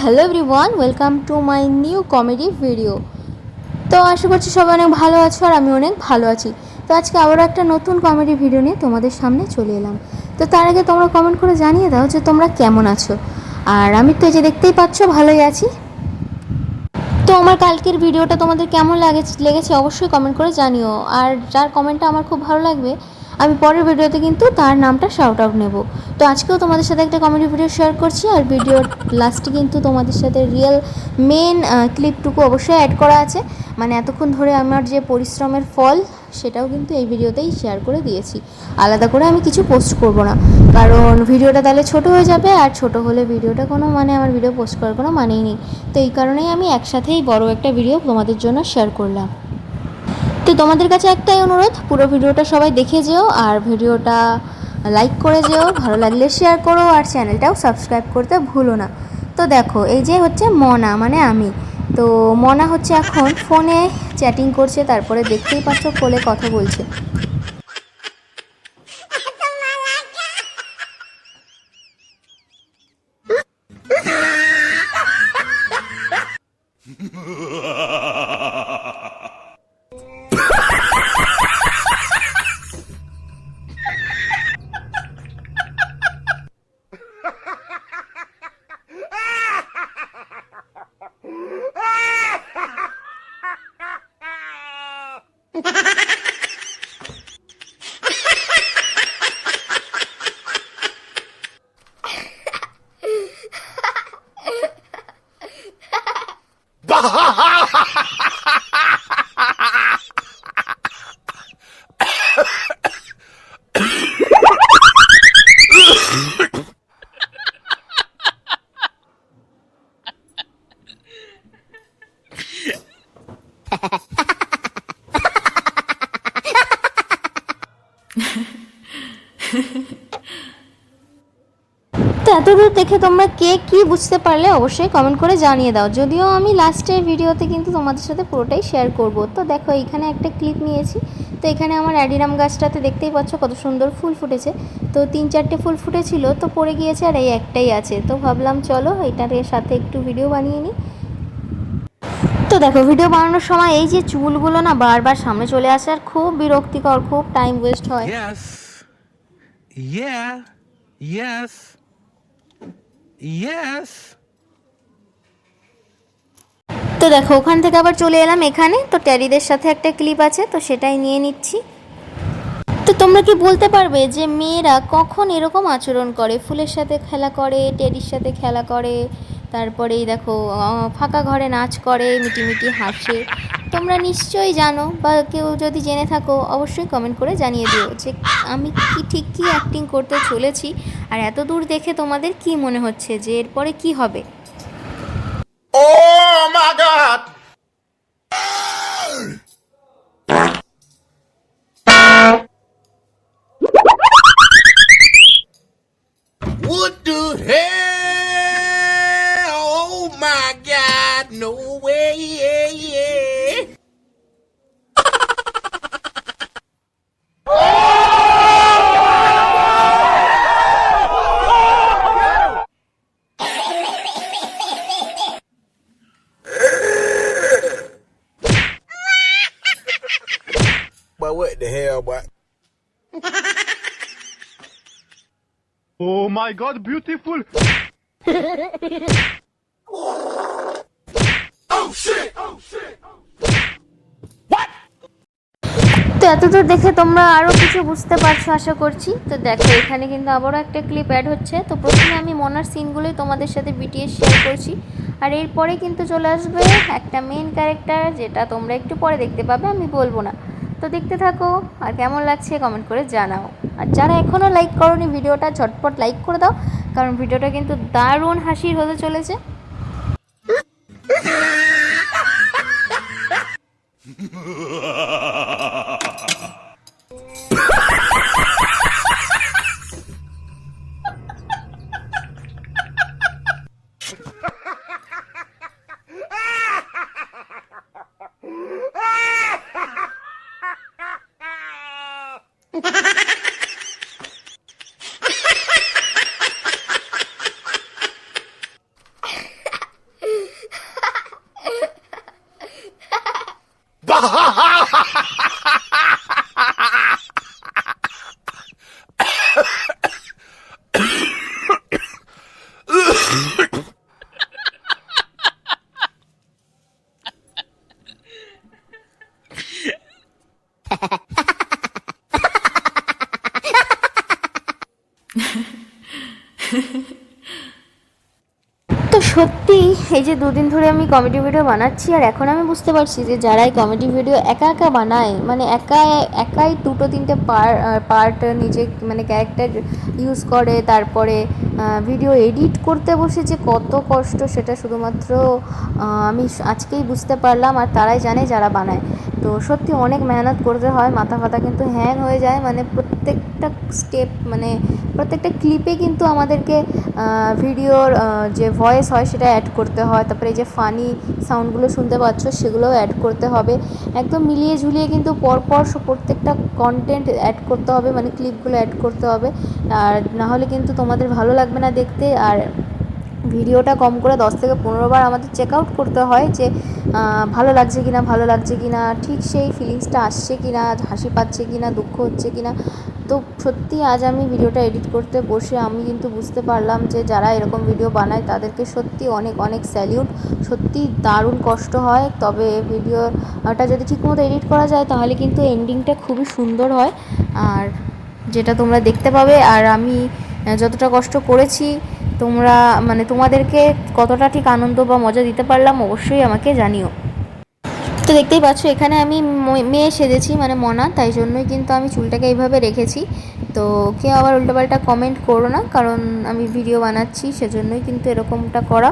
Hello everyone, welcome to my new comedy video. তো আশা করছি সবাই অনেক ভালো আছো আর আমি অনেক ভালো আছি। তো আজকে আবারও একটা নতুন কমেডি ভিডিও নিয়ে তোমাদের সামনে চলে এলাম। তো তার আগে তোমরা কমেন্ট করে জানিয়ে দাও যে তোমরা কেমন আছো। আর আমি তো এই যে দেখতেই পাচ্ছ, ভালোই আছি। তো আমার কালকের ভিডিওটা তোমাদের কেমন লাগে লেগেছে অবশ্যই কমেন্ট করে জানিও। আর যার কমেন্টটা আমার খুব ভালো লাগবে, আমি পরের ভিডিওতে কিন্তু তার নামটা শাউট আউট নেব। তো আজকেও তোমাদের সাথে একটা কমেডি ভিডিও শেয়ার করছি আর ভিডিওর লাস্টে কিন্তু তোমাদের সাথে রিয়েল মেন ক্লিপটুকু অবশ্যই অ্যাড করা আছে। মানে এতক্ষণ ধরে আমার যে পরিশ্রমের ফল, সেটাও কিন্তু এই ভিডিওতেই শেয়ার করে দিয়েছি। আলাদা করে আমি কিছু পোস্ট করব না। কারণ ভিডিওটা তাহলে ছোট হয়ে যাবে আর ছোট হলে ভিডিওটা কোনো মানে আমার ভিডিও পোস্ট করার কোনো মানেই নেই। তো এই কারণেই আমি একসাথেই বড় একটা ভিডিও তোমাদের জন্য শেয়ার করলাম। তো তোমাদের কাছে একটাই অনুরোধ, পুরো ভিডিওটা সবাই দেখে যেও আর ভিডিওটা লাইক করে যেও, ভালো লাগলে শেয়ার করো আর চ্যানেলটাও সাবস্ক্রাইব করতে ভুলো না। তো দেখো, এই যে হচ্ছে মনা মানে আমি। তো মনা হচ্ছে এখন ফোনে চ্যাটিং করছে, তারপরে দেখতেই পাচ্ছ কোলে কথা বলছে। দেখে তোমরা কে কি বুঝতে পারলে অবশ্যই কমেন্ট করে জানিয়ে দাও। যদিও আমি লাস্টের ভিডিওতে কিন্তু তোমাদের সাথে পুরোটাই শেয়ার করব। তো দেখো, এখানে একটা ক্লিপ নিয়েছি। তো এখানে আমার অ্যাডিরাম গাছটাতে দেখতেই পাচ্ছ কত সুন্দর ফুল ফুটেছে। তো তিন চারটে ফুল ফুটেছিল, তো পড়ে গিয়েছে আর এই একটাই আছে। তো ভাবলাম চলো এটার সাথে একটু ভিডিও বানিয়ে নিই। তো দেখো ভিডিও বানানোর সময় এই যে চুলগুলো না বারবার সামনে চলে আসে আর খুব বিরক্তিকর, খুব টাইম ওয়েস্ট হয়। Yes. Yeah. Yes. Yes. তো দেখো, ওখান থেকে আবার চলে এলাম এখানে। তো ট্যারিদের সাথে একটা ক্লিপ আছে, তো সেটাই নিয়ে নিচ্ছি। তো তোমরা কি বলতে পারবে যে মেয়েরা কখন এরকম আচরণ করে? ফুলের সাথে খেলা করে টেরির সাথে খেলা করে? তারপরে এই দেখো ফাঁকা ঘরে নাচ করে, মিটিমিটি হাসে। তোমরা নিশ্চয়ই জানো বা কেউ যদি জেনে থাকো, অবশ্যই কমেন্ট করে জানিয়ে দিও যে আমি কি, ঠিক কী অ্যাক্টিং করতে চলেছি। আর এত দূর দেখে তোমাদের কি মনে হচ্ছে যে এরপরে কি হবে? But what the hell, boy? Oh my god, beautiful! তো এতদূর দেখে তোমরা আরও কিছু বুঝতে পারছ আশা করছি। তো দেখো এখানে কিন্তু আবারও একটা ক্লিপ অ্যাড হচ্ছে। তো প্রথমে আমি মনার সিনগুলোই তোমাদের সাথে বিটিএস শেয়ার করছি। আর এরপরে কিন্তু চলে আসবে একটা মেন ক্যারেক্টার যেটা তোমরা একটু পরে দেখতে পাবে আমি বলব না। তো দেখতে থাকো, আর কেমন লাগছে কমেন্ট করে জানাও। আর যারা এখনও লাইক করোনি, ভিডিওটা ঝটপট লাইক করে দাও, কারণ ভিডিওটা কিন্তু দারুণ হাসির হতে চলেছে। দুদিন ধরে আমি কমেডি ভিডিও বানাচ্ছি আর এখন আমি বুঝতে পারছি যে যারা এই কমেডি ভিডিও একা একা বানায় মানে একা একাই দুটো তিনটে পার্ট নিজে মানে ক্যারেক্টার ইউজ করে, তারপরে ভিডিও এডিট করতে বসে যে কত কষ্ট সেটা শুধুমাত্র আমি আজকেই বুঝতে পারলাম আর তারাই জানে যারা বানায়। তো সত্যি অনেক মেহনত করতে হয়, মাথা ফাতা কিন্তু হ্যাং হয়ে যায়। মানে প্রত্যেকটা স্টেপ মানে প্রত্যেকটা ক্লিপে কিন্তু আমাদেরকে ভিডিওর যে ভয়েস হয় সেটা অ্যাড করতে হয়। তারপরে এই যে ফানি সাউন্ডগুলো শুনতে পাচ্ছ সেগুলোও অ্যাড করতে হবে। একদম মিলিয়ে ঝুলিয়ে কিন্তু পরপর প্রত্যেকটা কন্টেন্ট অ্যাড করতে হবে। মানে ক্লিপগুলো অ্যাড করতে হবে। আর না হলে কিন্তু তোমাদের ভালো লাগবে না দেখতে। আর ভিডিওটা কম করে দশ থেকে পনেরো বার আমাদের চেক আউট করতে হয় যে ভালো লাগছে কিনা, ভালো লাগছে কিনা, ঠিক সেই ফিলিংসটা আসছে কিনা, হাসি পাচ্ছে কিনা, দুঃখ হচ্ছে কিনা। তো সত্যি আজ আমি ভিডিওটা এডিট করতে বসে আমি কিন্তু বুঝতে পারলাম যে, যারা এরকম ভিডিও বানায় তাদেরকে সত্যি অনেক অনেক স্যালিউট সত্যি দারুণ কষ্ট হয়। তবে ভিডিওটা যদি ঠিকমতো এডিট করা যায় তাহলে কিন্তু এন্ডিংটা খুবই সুন্দর হয়। আর যেটা তোমরা দেখতে পাবে, আর আমি যতটা কষ্ট করেছি তোমরা মানে তোমাদেরকে কতটা ঠিক আনন্দ বা মজা দিতে পারলাম অবশ্যই আমাকে জানিও। তো দেখতেই পাচ্ছ এখানে আমি মেয়ে সেজেছি মানে মনা তাই জন্যই কিন্তু আমি চুলটাকে এইভাবে রেখেছি। তো কেউ আবার উল্টোপাল্টা কমেন্ট করো না কারণ আমি ভিডিও বানাচ্ছি সেজন্যই কিন্তু এরকমটা করা।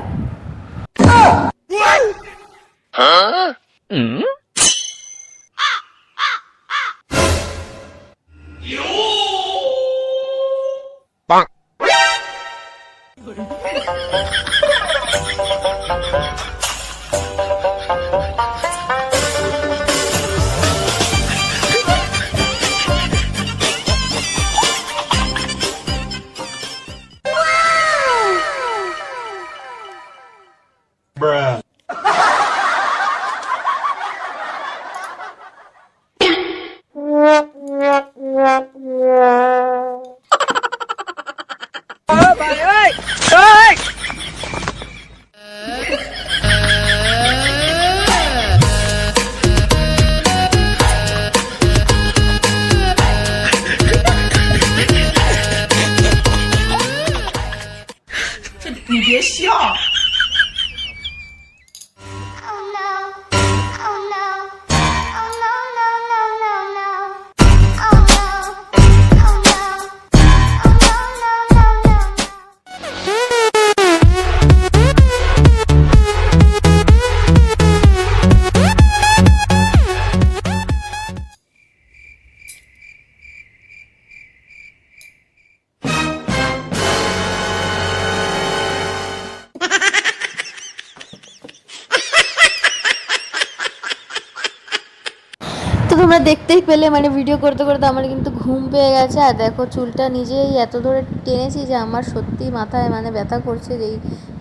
দেখতেই পেলে মানে ভিডিও করতে করতে আমার কিন্তু ঘুম পেয়ে গেছে। আর দেখো, চুলটা নিজেই এত ধরে টেনেছি যে আমার সত্যি মাথায় মানে ব্যথা করছে যে এই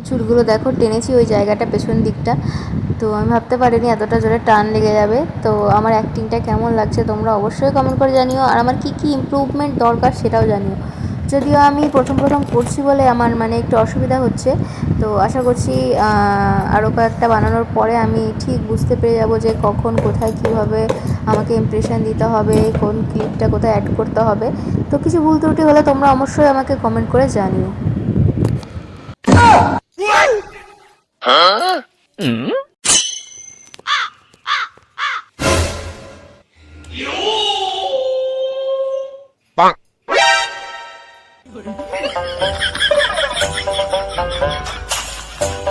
চুলগুলো দেখো, টেনেছি ওই জায়গাটা, পেছন দিকটা। তো আমি ভাবতে পারিনি এতটা জোরে টান লেগে যাবে। তো আমার অ্যাক্টিংটা কেমন লাগছে তোমরা অবশ্যই কমেন্ট করে জানিও। আর আমার কী কী ইমপ্রুভমেন্ট দরকার সেটাও জানিও। যদিও আমি প্রথম প্রথম করছি বলে আমার মানে একটু অসুবিধা হচ্ছে। তো আশা করছি আরও কয়েকটা বানানোর পরে আমি ঠিক বুঝতে পেরে যাব যে কখন কোথায় কীভাবে আমাকে ইমপ্রেশন দিতে হবে কোন ক্লিপটা কোথায় অ্যাড করতে হবে। তো কিছু ভুল ত্রুটি হলে তোমরা অবশ্যই আমাকে কমেন্ট করে জানিও। Bonk. Bye.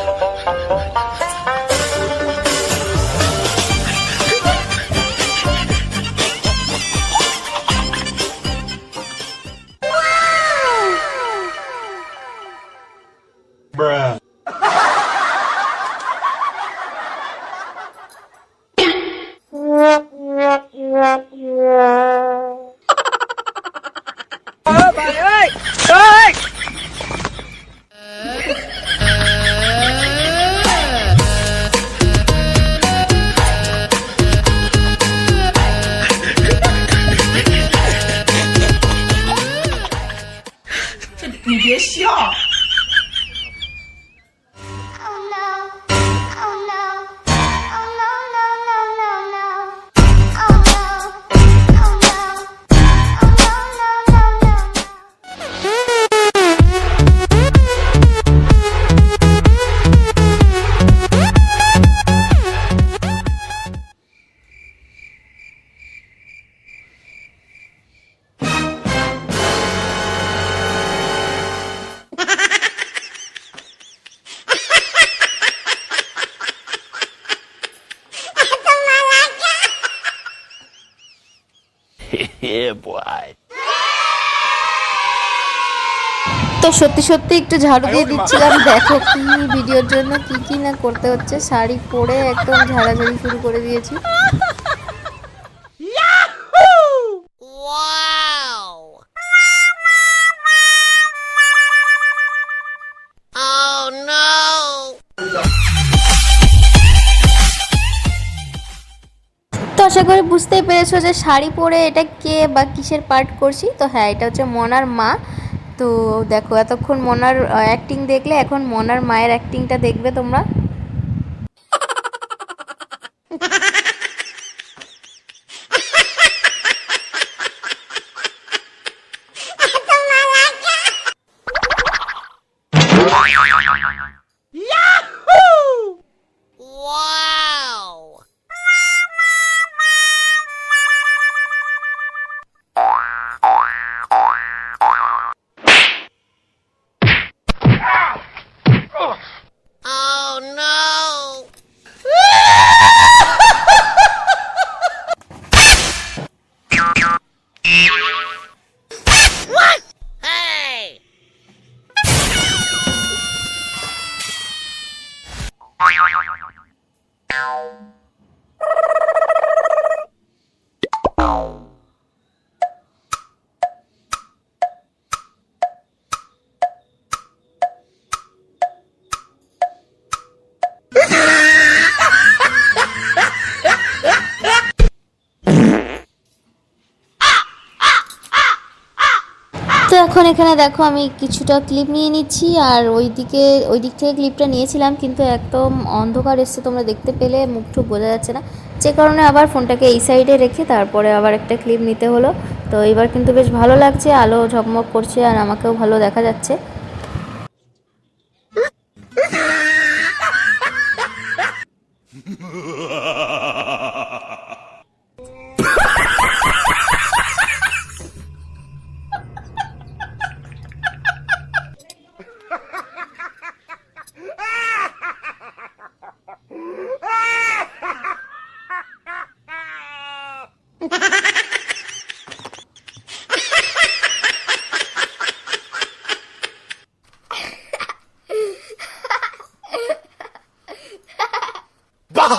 তো সত্যি সত্যি একটু ঝাড়ু দিয়ে দিচ্ছিলাম দেখো কি ভিডিওর জন্য কি কি না করতে হচ্ছে। শাড়ি পরে একদম ঝাড়াঝাড়ি শুরু করে দিয়েছি। আশা করি বুঝতেই পেরেছ যে শাড়ি পরে এটা কে বা কিসের পার্ট করছি। তো হ্যাঁ এটা হচ্ছে মনার মা। তো দেখো এতক্ষণ মনার অ্যাক্টিং দেখলে এখন মনার মায়ের অ্যাক্টিংটা দেখবে তোমরা। তো এখন এখানে দেখো আমি কিছুটা ক্লিপ নিয়ে নিচ্ছি আর ওইদিকে ওই দিক থেকে ক্লিপটা নিয়েছিলাম কিন্তু একদম অন্ধকার এসছে তোমরা দেখতে পেলে মুখটুক বোঝা যাচ্ছে না। যে কারণে আবার ফোনটাকে এই সাইডে রেখে তারপরে আবার একটা ক্লিপ নিতে হলো। তো এবার কিন্তু বেশ ভালো লাগছে, আলো ঝকমক করছে আর আমাকেও ভালো দেখা যাচ্ছে।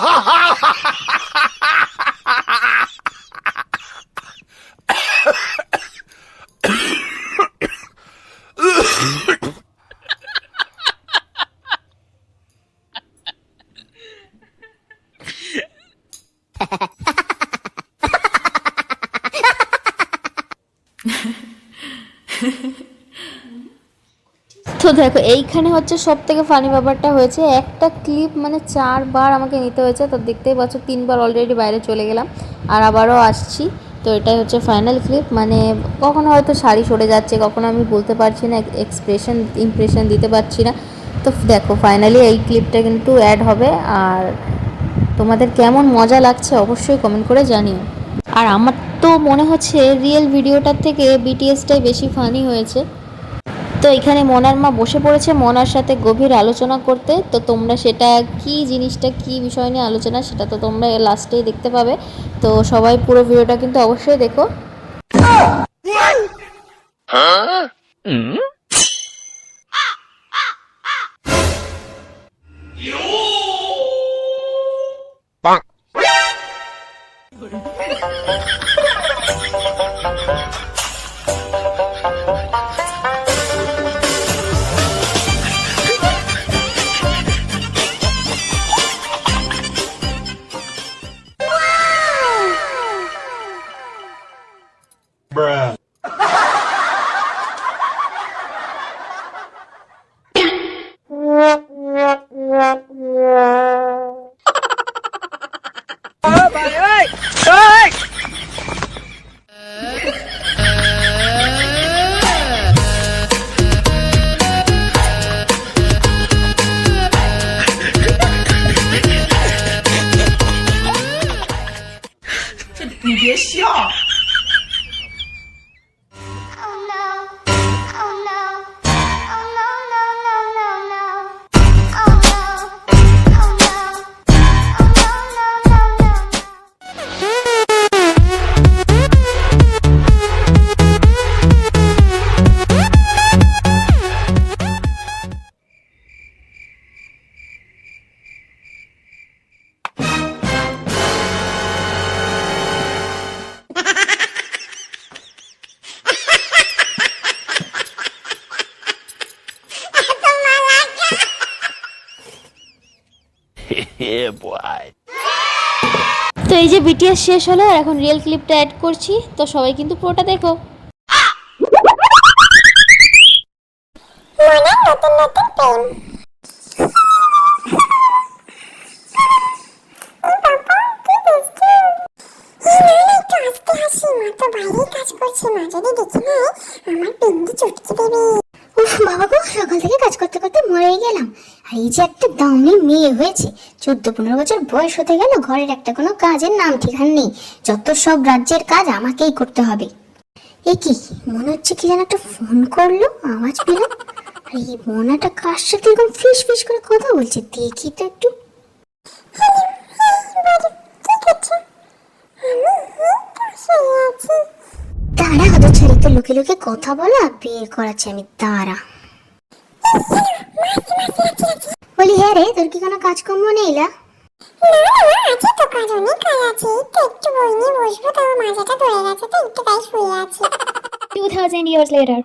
তো দেখো এইখানে হচ্ছে সব থেকে ফানি ব্যাপারটা হয়েছে, একটা ক্লিপ মানে চারবার আমাকে নিতে হয়েছে, তো দেখতেই পাচ্ছ তিনবার অলরেডি বাইরে চলে গেলাম, আর আবারও আসছি। তো এটাই হচ্ছে ফাইনাল ক্লিপ মানে কখনো হয়তো শাড়ি সরে যাচ্ছে, কখনো আমি বলতে পারছি না এক্সপ্রেশন ইমপ্রেশন দিতে পারছি না। তো দেখো ফাইনালি এই ক্লিপটা কিন্তু অ্যাড হবে, আর তোমাদের কেমন মজা লাগছে অবশ্যই কমেন্ট করে জানিও। আর আমার তো মনে হচ্ছে রিয়েল ভিডিওটার থেকে বিটিএসটাই বেশি ফানি হয়েছে। তো এখানে মনার মা বসে পড়েছে। মনার সাথে গভীর আলোচনা করতে। তো তোমরা সেটা কি জিনিসটা কি বিষয় নিয়ে আলোচনা সেটা তো তোমরা লাস্টেই দেখতে পাবে। তো সবাই পুরো ভিডিওটা কিন্তু অবশ্যই দেখো। Bonk. Hmm? off. Yeah, boy. তো এই যে বিটিএস শেষ হলো আর এখন রিয়েল ক্লিপটা অ্যাড করছি তো সবাই কিন্তু পুরোটা দেখো মনে। উফ বাবা গো সকাল থেকে কাজ করতে করতে মরে গেলাম আর এই যে একটা দামি মেয়ে হয়েছে চোদ্দ পনেরো বছর বয়স হতে গেল, ঘরের একটা কোনো কাজের নাম ঠিকান নেই। যত সব রাজ্যের কাজ আমাকেই করতে হবে। এ কি? মনে হচ্ছে কি যেন একটা ফোন করল, আওয়াজ পেলাম আর, এই মোনাটা কার সাথে এরকম ফিস ফিস করে কথা বলছে? দেখি তো একটু। তারা ওদের ছেড়ে তো লুকে লুকে কথা বলা বের করাচ্ছে আমি, তারা। বলি হ্যাঁ রে তোর কি কোনো কাজকর্ম নেই লা না, না, আছে তো কাজ, অনেক কাজ আছে। এই তো একটু বই নিয়ে বসবো, তাও মাজাটা ধরে গেছে তো একটু তাই শুয়ে আছি। 2000 years later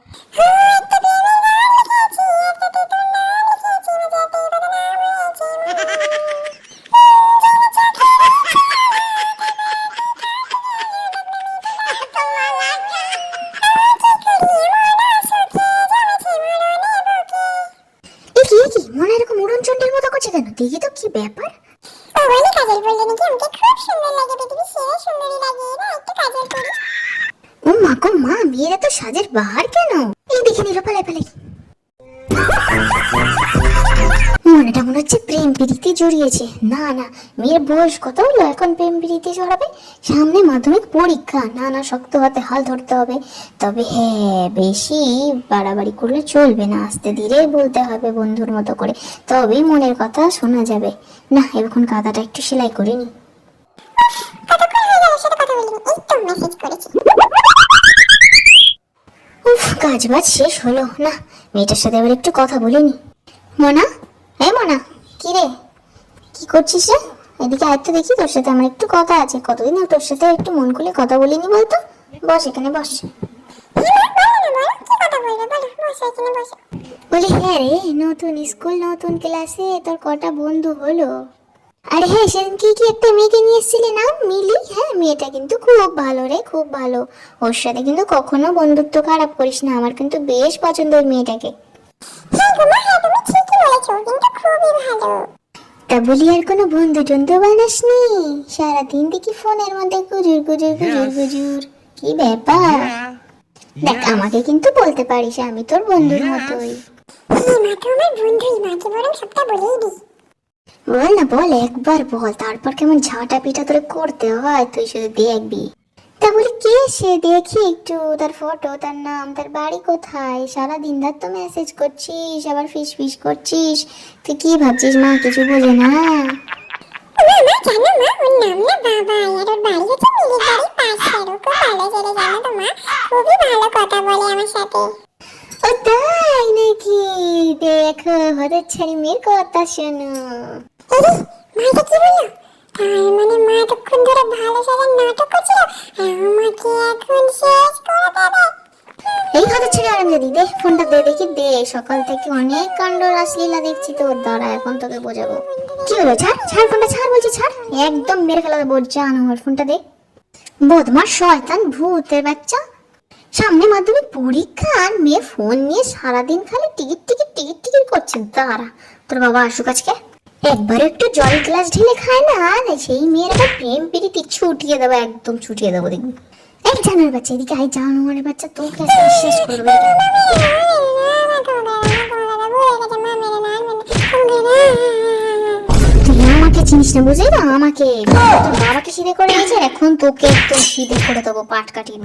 জড়িয়েছে। না না মেয়ের বয়স কত হলো? এখন প্রেম প্রীতিতে জড়াবে সামনে মাধ্যমিক পরীক্ষা। না না শক্ত হাতে হাল ধরতে হবে। তবে হ্যাঁ বেশি বাড়াবাড়ি করলে চলবে না। আস্তে ধীরে বলতে হবে বন্ধুর মতো করে। তবেই মনের কথা শোনা যাবে। না এখন কাদাটা একটু সেলাই করে নি। উফ কাজ বাজ শেষ হলো। না মেয়েটার সাথে আবার একটু কথা বলিনি। মনা? হ্যাঁ মনা কি রে? কি করছিস রে? এদিকে আয় তো দেখি, তোর সাথে আমার একটু কথা আছে। কতদিন তোর সাথে একটু মন খুলে কথা বলিনি বলতো? বস এখানে, বস। বলো হ্যাঁ রে, নতুন স্কুল, নতুন ক্লাসে তোর কটা বন্ধু হলো। আরে হ্যাঁ সেদিন কি কি একটা মেয়েকে নিয়ে এসেছিলি না মিলি? হ্যাঁ মেয়েটা কিন্তু খুব ভালো রে, খুব ভালো। ওর সাথে কিন্তু কখনো বন্ধুত্ব খারাপ করিস না, আমার কিন্তু বেশ পছন্দ ওই মেয়েটাকে। হ্যাঁ হ্যাঁ তুমি ঠিকই বলেছ, কিন্তু খুবই ভালো। তা বলি আর কোনো বন্ধু টন্ধু বানাসনি? সারাদিন দেখি ফোনের মধ্যে গুজুর গুজুর গুজুর গুজুর। কি ব্যাপার? দেখ আমাকে কিন্তু বলতে পারিস আমি তোর বন্ধুর মতোই। বল না বল একবার বল। তারপর কেমন ঝাঁটা পিঠা তোরে করতে হয় তুই শুধু দেখবি। তা বলি কে সে? দেখি একটু তার ফটো তার নাম তার বাড়ি কোথায়? সারা দিন রাত তো মেসেজ করছিস আবার ফিস ফিস করছিস। তুই কি ভাবছিস মা? কিছু বোঝে না। না বলে তাই নাকি? দেখো হতে ছাড়ি মেয়ের কথা শোনো। কি বলল? মানে মা ধরে ভালো নাটক করছিল, আমাকে এখন শেষ করে দেবে। এই হতে ছেড়ে আরাম যদি ফোনটা দে দেখি, দে। সকাল থেকে অনেক কাণ্ড রাসলীলা দেখছি তোর দ্বারা এখন তোকে বোঝাবো। কি হলো, ছাড় ছাড় ফোনটা, ছাড় বলছি, ছাড়। একদম মেরে ফেলা দেবো জান আমার ফোনটা দে। বদমাস শয়তান ভূতের বাচ্চা। সামনে মাধ্যমিক পরীক্ষা, আর মেয়ে ফোন নিয়ে সারাদিন খালি টিকিট টিকিট টিকিট টিকিট করছে। দাঁড়া, তোর বাবা আসুক আজকে। একবার একটু জল গ্লাস ঢেলে খায় না? সেই মেয়ের প্রেম প্রীতি ছুটিয়ে দেবো, একদম ছুটিয়ে দেবো, দেখবি। এই জানোয়ার বাচ্চা, এদিকে আই জানোয়ারের বাচ্চা, তোকে শেষ করবে আমাকে চিনিস না না আমাকে, বাবাকে সিধে করে দিয়েছে, এখন তোকে একদম সিধে করে দেবো, পাট কাটিয়ে